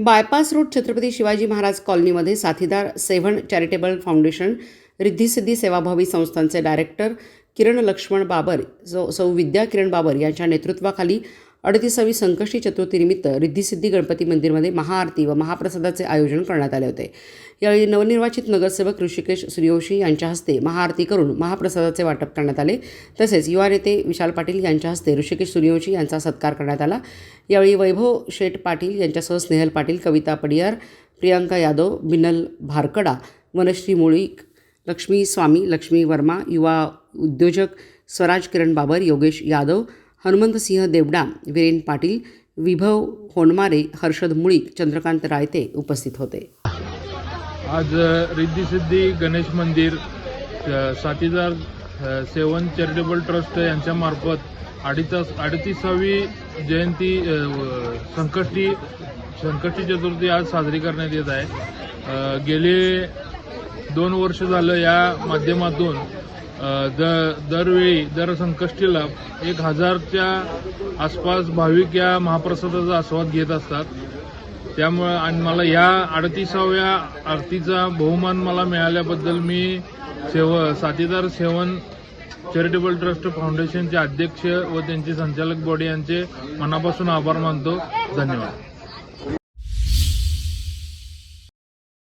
Bypass road Chhatrapati Shivaji Maharaj कॉलनीमध्ये साथीदार seven charitable foundation Riddhi Siddhi सेवाभावी संस्थांचे डायरेक्टर किरण लक्ष्मण बाबर सौ सौ विद्या किरण बाबर यांच्या नेतृत्वाखाली अडतीसावी संकष्टी चतुर्थीनिमित्त रिद्धिसिद्धी गणपती मंदिरमध्ये महाआरती व महाप्रसादाचे आयोजन करण्यात आले होते. यावेळी नवनिर्वाचित नगरसेवक ऋषिकेश सूर्यवंशी यांच्या हस्ते महाआरती करून महाप्रसादाचे वाटप करण्यात आले. तसेच युवा नेते विशाल पाटील यांच्या हस्ते ऋषिकेश सूर्यवंशी यांचा सत्कार करण्यात आला. यावेळी वैभव शेठ पाटील यांच्यासह स्नेहल पाटील कविता पडियार प्रियांका यादव बिनल भारकडा वनश्री मुळीक लक्ष्मी स्वामी लक्ष्मी वर्मा युवा उद्योजक स्वराज किरण बाबर योगेश यादव हनुमंतसिंह देवडा विरेन पाटील विभव होनमारे हर्षद मुळीक चंद्रकांत रायते उपस्थित होते. आज अ, रिद्धिसिद्धी गणेश मंदिर साथीदार सेवन चॅरिटेबल ट्रस्ट यांच्या मार्फत अडीच अडतीसावी जयंती संकष्टी संकष्टी चतुर्थी आज साजरी करण्यात येत आहे. गेले दोन वर्ष झालं या माध्यमातून द दरवेळी दर संकष्टीला एक हजारच्या आसपास भाविक या महाप्रसादाचा आस्वाद घेत असतात. त्यामुळं आणि मला या अडतीसाव्या आरतीचा बहुमान मला मिळाल्याबद्दल मी सेव साथीदार सेवन चॅरिटेबल ट्रस्ट फाउंडेशनचे अध्यक्ष व त्यांचे संचालक बॉडी यांचे मनापासून आभार मानतो. धन्यवाद.